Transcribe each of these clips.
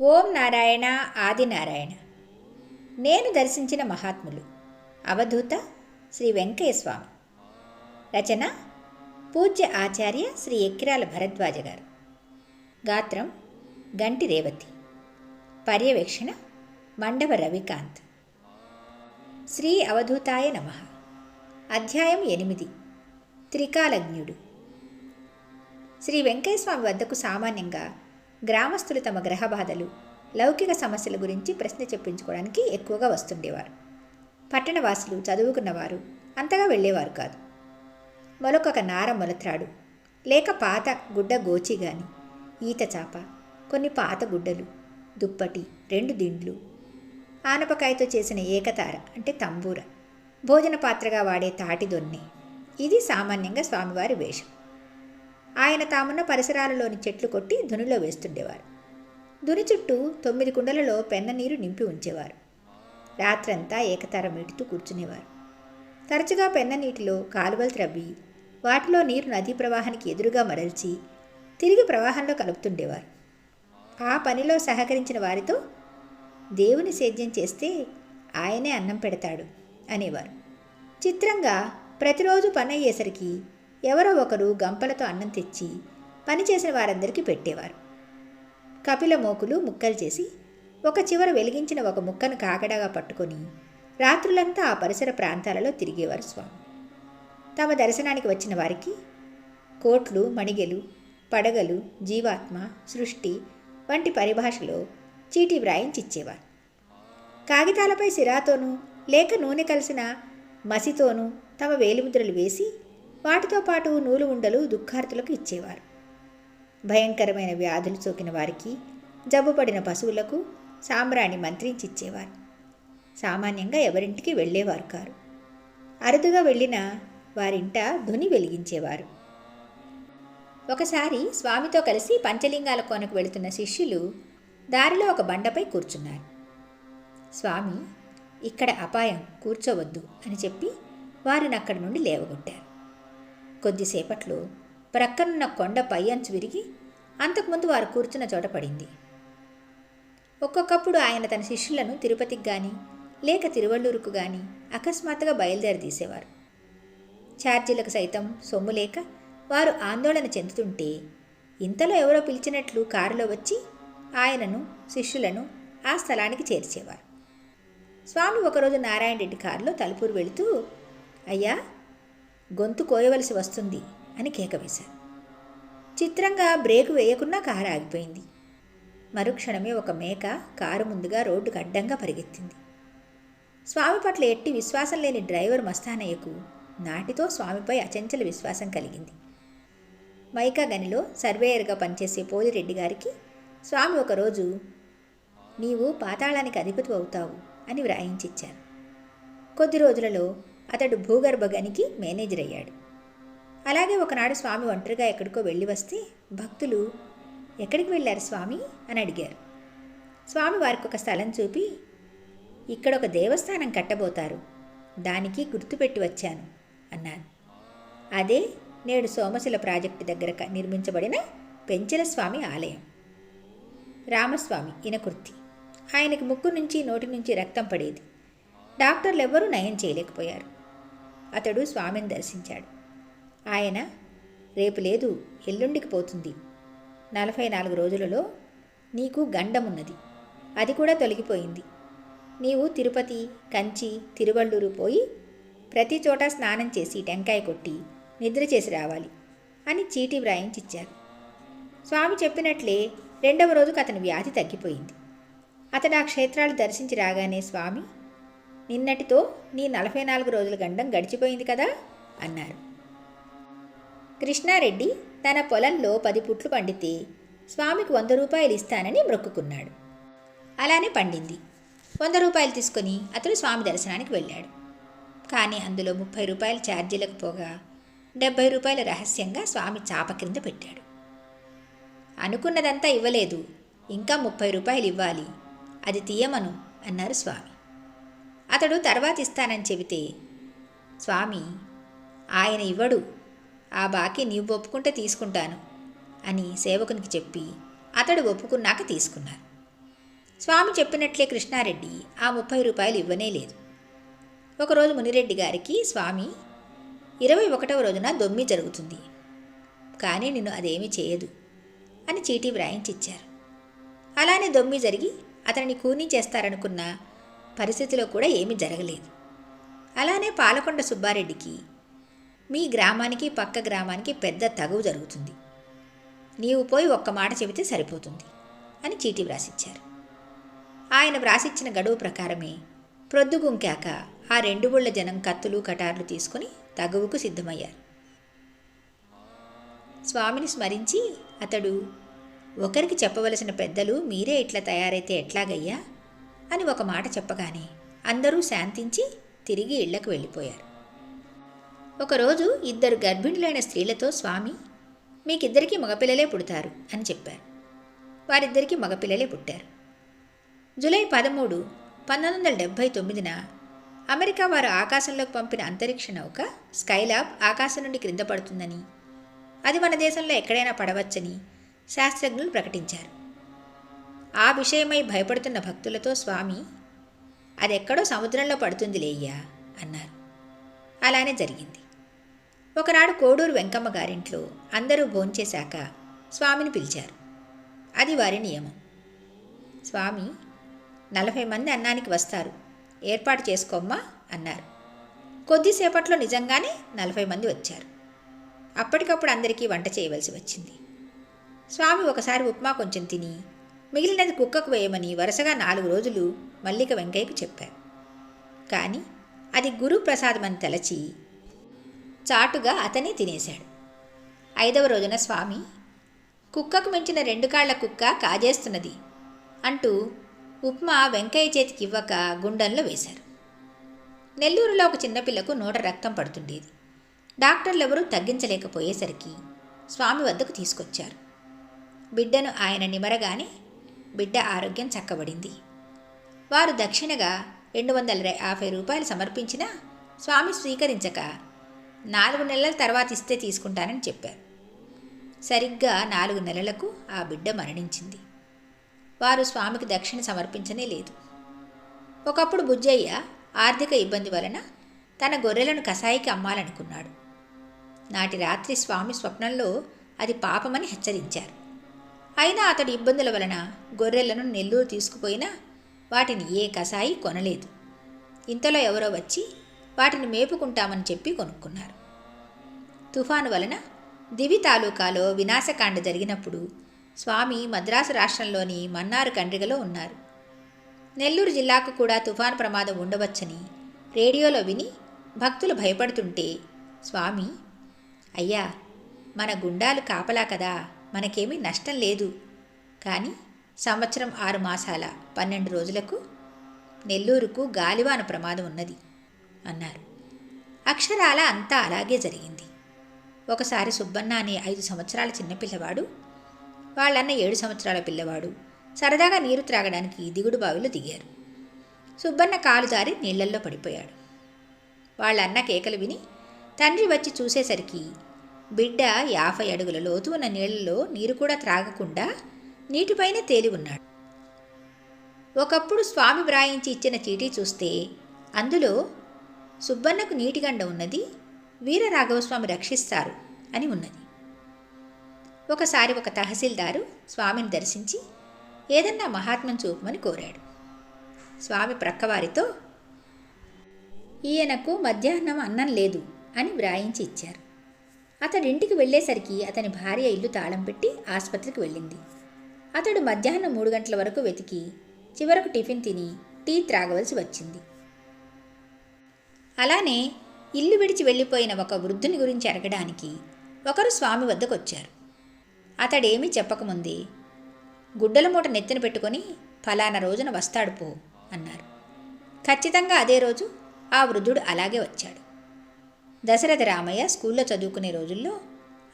ఓం నారాయణ ఆదినారాయణ నేను దర్శించిన మహాత్ములు. అవధూత శ్రీ వెంకయ్యస్వామి. రచన పూజ్య ఆచార్య శ్రీ ఎక్కిరాల భరద్వాజ గారు. గాత్రం గంటి రేవతి. పర్యవేక్షణ మండవ రవికాంత్. శ్రీ అవధూతాయ నమ. అధ్యాయం ఎనిమిది. త్రికాలజ్ఞుడు. శ్రీ వెంకయ్యస్వామి వద్దకు సామాన్యంగా గ్రామస్తులు తమ గ్రహ బాధలు లౌకిక సమస్యల గురించి ప్రశ్న చెప్పించుకోవడానికి ఎక్కువగా వస్తుండేవారు. పట్టణవాసులు చదువుకున్నవారు అంతగా వెళ్ళేవారు కాదు. మొలకొక నార మొలత్రాడు లేక పాత గుడ్డ గోచి గాని ఈత చాప కొన్ని పాత గుడ్డలు దుప్పటి రెండు దిండ్లు ఆనపకాయతో చేసిన ఏకతార అంటే తంబూర భోజన పాత్రగా వాడే తాటి దొన్ని ఇది సామాన్యంగా స్వామివారి వేషం. ఆయన తామున్న పరిసరాలలోని చెట్లు కొట్టి దునిలో వేస్తుండేవారు. దుని చుట్టూ తొమ్మిది కుండలలో పెన్న నీరు నింపి ఉంచేవారు. రాత్రంతా ఏకతార మీటుతూ కూర్చునేవారు. తరచుగా పెన్న నీటిలో కాలువలు త్రవ్వి వాటిలో నీరు నదీ ప్రవాహానికి ఎదురుగా మరల్చి తిరిగి ప్రవాహంలో కలుపుతుండేవారు. ఆ పనిలో సహకరించిన వారితో దేవుని సేద్యం చేస్తే ఆయనే అన్నం పెడతాడు అనేవారు. చిత్రంగా ప్రతిరోజు పని అయ్యేసరికి ఎవరో ఒకరు గంపలతో అన్నం తెచ్చి పనిచేసిన వారందరికీ పెట్టేవారు. కపిల మోకులు ముక్కలు చేసి ఒక చివర వెలిగించిన ఒక ముక్కను కాకడాగా పట్టుకొని రాత్రులంతా ఆ పరిసర ప్రాంతాలలో తిరిగేవారు స్వామి. తమ దర్శనానికి వచ్చిన వారికి కోట్లు మణిగెలు పడగలు జీవాత్మ సృష్టి వంటి పరిభాషలో చీటీ వ్రాయించిచ్చేవారు. కాగితాలపై సిరాతోనూ లేక నూనె కలిసిన మసితోనూ తమ వేలిముద్రలు వేసి వాటితో పాటు నూలు ఉండలు దుఃఖార్తులకు ఇచ్చేవారు. భయంకరమైన వ్యాధులు సోకిన వారికి జబ్బుపడిన పశువులకు సాంబ్రాణి మంత్రించిచ్చేవారు. సామాన్యంగా ఎవరింటికి వెళ్ళేవారు కారు. అరుదుగా వెళ్ళిన వారింట ధ్వని వెలిగించేవారు. ఒకసారి స్వామితో కలిసి పంచలింగాల కోనకు వెళుతున్న శిష్యులు దారిలో ఒక బండపై కూర్చున్నారు. స్వామి ఇక్కడ అపాయం కూర్చోవద్దు అని చెప్పి వారిని అక్కడి నుండి లేవగొట్టారు. కొద్దిసేపట్లో ప్రక్కనున్న కొండ పై అంచు విరిగి అంతకుముందు వారు కూర్చున్న చోట పడింది. ఒక్కొక్కప్పుడు ఆయన తన శిష్యులను తిరుపతికి కానీ లేక తిరువళ్ళూరుకు కానీ అకస్మాత్తుగా బయలుదేరి తీసేవారు. ఛార్జీలకు సైతం సొమ్ము లేక వారు ఆందోళన చెందుతుంటే ఇంతలో ఎవరో పిలిచినట్లు కారులో వచ్చి ఆయనను శిష్యులను ఆ స్థలానికి చేర్చేవారు. స్వామి ఒకరోజు నారాయణ రెడ్డి కారులో తలుపూరు వెళుతూ అయ్యా గొంతు కోయవలసి వస్తుంది అని కేక వేశారు. చిత్రంగా బ్రేకు వేయకున్నా కారు ఆగిపోయింది. మరుక్షణమే ఒక మేక కారు ముందుగా రోడ్డుకు అడ్డంగా పరిగెత్తింది. స్వామి పట్ల ఎట్టి విశ్వాసం లేని డ్రైవర్ మస్తానయ్యకు నాటితో స్వామిపై అచంచల విశ్వాసం కలిగింది. మైకా గనిలో సర్వేయర్గా పనిచేసే పోలిరెడ్డి గారికి స్వామి ఒకరోజు నీవు పాతాళానికి అధిపతి అవుతావు అని వ్రాయించిచ్చారు. కొద్ది రోజులలో అతడు భూగర్భ గనికి మేనేజర్ అయ్యాడు. అలాగే ఒకనాడు స్వామి ఒంటరిగా ఎక్కడికో వెళ్ళి వస్తే భక్తులు ఎక్కడికి వెళ్ళారు స్వామి? అని అడిగారు. స్వామి వారికి ఒక స్థలం చూపి ఇక్కడ ఒక దేవస్థానం కట్టబోతారు. దానికి గుర్తుపెట్టి వచ్చాను అన్నాను. అదే నేడు సోమశిల ప్రాజెక్టు దగ్గర నిర్మించబడిన పెంచల స్వామి ఆలయం. రామస్వామి ఇనకుర్తి ఆయనకి ముక్కు నుంచి నోటి నుంచి రక్తం పడేది. డాక్టర్లు ఎవ్వరూ నయం చేయలేకపోయారు. అతడు స్వామిని దర్శించాడు. ఆయన రేపు లేదు ఎల్లుండికి పోతుంది. నలభై నాలుగు రోజులలో నీకు గండమున్నది. అది కూడా తొలగిపోయింది. నీవు తిరుపతి కంచి తిరువళ్ళూరు పోయి ప్రతి చోట స్నానం చేసి టెంకాయ కొట్టి నిద్ర చేసి రావాలి అని చీటీ వ్రాయించిచ్చారు. స్వామి చెప్పినట్లే రెండవ రోజుకు అతని వ్యాధి తగ్గిపోయింది. అతడు ఆ క్షేత్రాలు దర్శించి రాగానే స్వామి నిన్నటితో నీ నలభై నాలుగు రోజుల గండం గడిచిపోయింది కదా? అన్నారు. కృష్ణారెడ్డి తన పొలంలో పది పుట్లు పండితే స్వామికి వంద రూపాయలు ఇస్తానని మొక్కుకున్నాడు. అలానే పండింది. వంద రూపాయలు తీసుకొని అతడు స్వామి దర్శనానికి వెళ్ళాడు. కానీ అందులో ముప్పై రూపాయలు ఛార్జీలకు పోగా డెబ్బై రూపాయలు రహస్యంగా స్వామి చాప క్రింద పెట్టాడు. అనుకున్నదంతా ఇవ్వలేదు. ఇంకా ముప్పై రూపాయలు ఇవ్వాలి. అది తీయమను అన్నారు స్వామి. అతడు తర్వాత ఇస్తానని చెబితే స్వామి ఆయన ఇవ్వడు. ఆ బాకీ నీవు ఒప్పుకుంటే తీసుకుంటాను అని సేవకునికి చెప్పి అతడు ఒప్పుకున్నాక తీసుకున్నారు. స్వామి చెప్పినట్లే కృష్ణారెడ్డి ఆ ముప్పై రూపాయలు ఇవ్వనే లేదు. ఒకరోజు మునిరెడ్డి గారికి స్వామి ఇరవై ఒకటవ రోజున దొమ్మి జరుగుతుంది. కానీ నిన్ను అదేమీ చేయదు అని చీటీ వ్రాయించి ఇచ్చారు అలానే దొమ్మి జరిగి అతనిని కూనీ చేస్తారనుకున్న పరిస్థితిలో కూడా ఏమీ జరగలేదు. అలానే పాలకొండ సుబ్బారెడ్డికి మీ గ్రామానికి పక్క గ్రామానికి పెద్ద తగువు జరుగుతుంది. నీవు పోయి ఒక్క మాట చెబితే సరిపోతుంది అని చీటీ వ్రాసిచ్చారు. ఆయన వ్రాసిచ్చిన గడువు ప్రకారమే ప్రొద్దుగుంకాక ఆ రెండు బుళ్ళ జనం కత్తులు కటార్లు తీసుకుని తగువుకు సిద్ధమయ్యారు. స్వామిని స్మరించి అతడు ఒకరికి చెప్పవలసిన పెద్దలు మీరే ఇట్లా తయారైతే ఎట్లాగయ్యా? అని ఒక మాట చెప్పగానే అందరూ శాంతించి తిరిగి ఇళ్ళకు వెళ్ళిపోయారు. ఒకరోజు ఇద్దరు గర్భిణులైన స్త్రీలతో స్వామి మీకిద్దరికీ మగపిల్లలే పుడతారు అని చెప్పారు. వారిద్దరికీ మగపిల్లలే పుట్టారు. జూలై పదమూడు పంతొమ్మిది వందల డెబ్భై తొమ్మిదిన అమెరికా వారు ఆకాశంలోకి పంపిన అంతరిక్ష నౌక స్కైలాబ్ ఆకాశం నుండి క్రింద పడుతుందని అది మన దేశంలో ఎక్కడైనా పడవచ్చని శాస్త్రజ్ఞులు ప్రకటించారు. ఆ విషయమై భయపడుతున్న భక్తులతో స్వామి అదెక్కడో సముద్రంలో పడుతుంది లేయ్యా అన్నారు. అలానే జరిగింది. ఒకనాడు కోడూరు వెంకమ్మ గారింట్లో అందరూ భోంచేశాక స్వామిని పిలిచారు. అది వారి నియమం. స్వామి నలభై మంది అన్నానికి వస్తారు. ఏర్పాటు చేసుకోమ్మా అన్నారు. కొద్దిసేపట్లో నిజంగానే నలభై మంది వచ్చారు. అప్పటికప్పుడు అందరికీ వంట చేయవలసి వచ్చింది. స్వామి ఒకసారి ఉప్మా కొంచెం తిని మిగిలినది కుక్కకు వేయమని వరుసగా నాలుగు రోజులు మల్లిక వెంకయ్యకు చెప్పారు. కానీ అది గురు ప్రసాదమని తలచి చాటుగా అతనే తినేశాడు. ఐదవ రోజున స్వామి కుక్కకు మించిన రెండు కాళ్ళ కుక్క కాజేస్తున్నది అంటూ ఉప్మా వెంకయ్య చేతికి ఇవ్వక గుండంలో వేశారు. నెల్లూరులో ఒక చిన్నపిల్లకు నోట రక్తం పడుతుండేది. డాక్టర్లెవరూ తగ్గించలేకపోయేసరికి స్వామి వద్దకు తీసుకొచ్చారు. బిడ్డను ఆయన నిమరగానే బిడ్డ ఆరోగ్యం చక్కబడింది. వారు దక్షిణగా రెండు వందల యాభై రూపాయలు సమర్పించినా స్వామి స్వీకరించక నాలుగు నెలల తర్వాత ఇస్తే తీసుకుంటానని చెప్పారు. సరిగ్గా నాలుగు నెలలకు ఆ బిడ్డ మరణించింది. వారు స్వామికి దక్షిణ సమర్పించనే లేదు. ఒకప్పుడు బుజ్జయ్య ఆర్థిక ఇబ్బంది వలన తన గొర్రెలను కసాయికి అమ్మాలనుకున్నాడు. నాటి రాత్రి స్వామి స్వప్నంలో అది పాపమని హెచ్చరించారు. అయినా అతడి ఇబ్బందుల వలన గొర్రెలను నెల్లూరు తీసుకుపోయినా వాటిని ఏ కసాయి కొనలేదు. ఇంతలో ఎవరో వచ్చి వాటిని మేపుకుంటామని చెప్పి కొనుక్కున్నారు. తుఫాను వలన దివి తాలూకాలో వినాశకాండ జరిగినప్పుడు స్వామి మద్రాసు రాష్ట్రంలోని మన్నారు కండ్రిగలో ఉన్నారు. నెల్లూరు జిల్లాకు కూడా తుఫాను ప్రమాదం ఉండవచ్చని రేడియోలో విని భక్తులు భయపడుతుంటే స్వామి అయ్యా మన గుండాలు కాపలా కదా. మనకేమీ నష్టం లేదు. కానీ సంవత్సరం ఆరు మాసాల పన్నెండు రోజులకు నెల్లూరుకు గాలివాన ప్రమాదం ఉన్నది అన్నారు. అక్షరాల అంతా అలాగే జరిగింది. ఒకసారి సుబ్బన్న అనే ఐదు సంవత్సరాల చిన్నపిల్లవాడు వాళ్ళన్న ఏడు సంవత్సరాల పిల్లవాడు సరదాగా నీరు త్రాగడానికి దిగుడు బావిలో దిగారు. సుబ్బన్న కాలు జారి నీళ్ళల్లో పడిపోయాడు. వాళ్ళన్న కేకలు విని తండ్రి వచ్చి చూసేసరికి బిడ్డ యాభై అడుగుల లోతు ఉన్న నీళ్ళలో నీరు కూడా త్రాగకుండా నీటిపైనే తేలి ఉన్నాడు. ఒకప్పుడు స్వామి వ్రాయించి ఇచ్చిన చీటీ చూస్తే అందులో సుబ్బన్నకు నీటిగండ ఉన్నది వీరరాఘవస్వామి రక్షిస్తారు అని ఉన్నది. ఒకసారి ఒక తహసీల్దారు స్వామిని దర్శించి ఏదన్నా మహాత్మను చూపమని కోరాడు. స్వామి ప్రక్కవారితో ఈయనకు మధ్యాహ్నం అన్నం లేదు అని వ్రాయించి ఇచ్చారు. అతడి ఇంటికి వెళ్ళేసరికి అతని భార్య ఇల్లు తాళం పెట్టి ఆసుపత్రికి వెళ్ళింది. అతడు మధ్యాహ్నం మూడు గంటల వరకు వెతికి చివరకు టిఫిన్ తిని టీ త్రాగవలసి వచ్చింది. అలానే ఇల్లు విడిచి వెళ్ళిపోయిన ఒక వృద్ధుని గురించి అడగడానికి ఒకరు స్వామి వద్దకు వచ్చారు అతడేమీ చెప్పకముందే గుడ్డల మూట నెత్తిన పెట్టుకొని ఫలానా రోజున వస్తాడు పో అన్నారు. ఖచ్చితంగా అదే రోజు ఆ వృద్ధుడు అలాగే వచ్చాడు. దశరథ రామయ్య స్కూల్లో చదువుకునే రోజుల్లో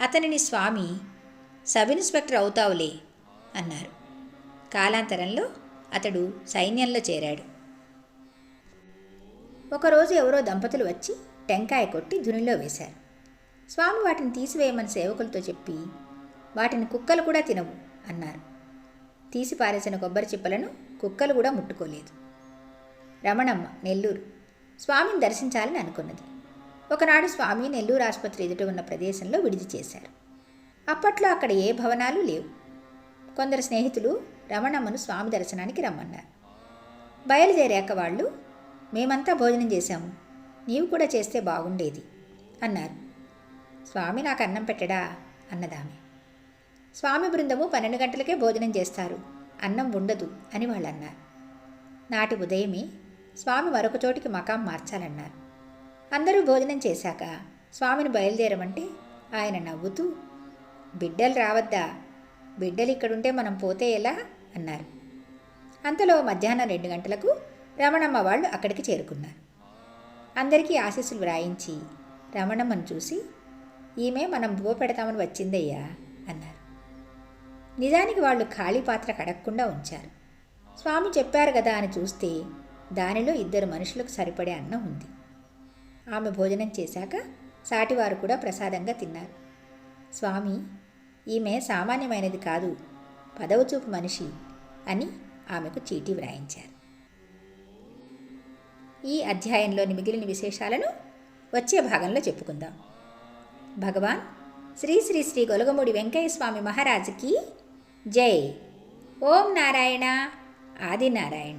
అతనిని స్వామి సబ్ ఇన్స్పెక్టర్ అవుతావులే అన్నారు. కాలాంతరంలో అతడు సైన్యంలో చేరాడు. ఒకరోజు ఎవరో దంపతులు వచ్చి టెంకాయ కొట్టి ధునిలో వేశారు. స్వామి వాటిని తీసివేయమని సేవకులతో చెప్పి వాటిని కుక్కలు కూడా తినవు అన్నారు. తీసి పారేసిన కొబ్బరి చిప్పలను కుక్కలు కూడా ముట్టుకోలేదు. రమణమ్మ నెల్లూరు స్వామిని దర్శించాలని అనుకున్నది. ఒకనాడు స్వామి నెల్లూరు ఆసుపత్రి ఎదుట ఉన్న ప్రదేశంలో విడిది చేశారు. అప్పట్లో అక్కడ ఏ భవనాలు లేవు. కొందరు స్నేహితులు రమణమ్మను స్వామి దర్శనానికి రమ్మన్నారు. బయలుదేరాక వాళ్ళు మేమంతా భోజనం చేశాము. నీవు కూడా చేస్తే బాగుండేది అన్నారు. స్వామి నాకు అన్నం పెట్టడా? అన్నదామె స్వామి బృందము పన్నెండు గంటలకే భోజనం చేస్తారు. అన్నం ఉండదు అని వాళ్ళు అన్నారు నాటి ఉదయమే స్వామి మరొక చోటికి మకాం మార్చాలన్నారు. అందరూ భోజనం చేశాక స్వామిని బయలుదేరమంటే ఆయన నవ్వుతూ బిడ్డలు రావద్దా? బిడ్డలు ఇక్కడుంటే మనం పోతే ఎలా? అన్నారు. అంతలో మధ్యాహ్నం రెండు గంటలకు రమణమ్మ వాళ్ళు అక్కడికి చేరుకున్నారు. అందరికీ ఆశీస్సులు వ్రాయించి రమణమ్మను చూసి ఈమె మనం బువ్వ పెడతామని వచ్చిందయ్యా అన్నారు. నిజానికి వాళ్ళు ఖాళీ పాత్ర కడగకుండా ఉంచారు. స్వామి చెప్పారు కదా అని చూస్తే దానిలో ఇద్దరు మనుషులకు సరిపడే అన్నం ఉంది. ఆమె భోజనం చేశాక సాటివారు కూడా ప్రసాదంగా తిన్నారు. స్వామి ఈమె సామాన్యమైనది కాదు పదవచూపు మనిషి అని ఆమెకు చీటీ వ్రాయించారు. ఈ అధ్యాయంలోని మిగిలిన విశేషాలను వచ్చే భాగంలో చెప్పుకుందాం. భగవాన్ శ్రీ శ్రీ శ్రీ గొలగముడి వెంకయ్య స్వామి మహారాజుకి జై. ఓం నారాయణ ఆది నారాయణ.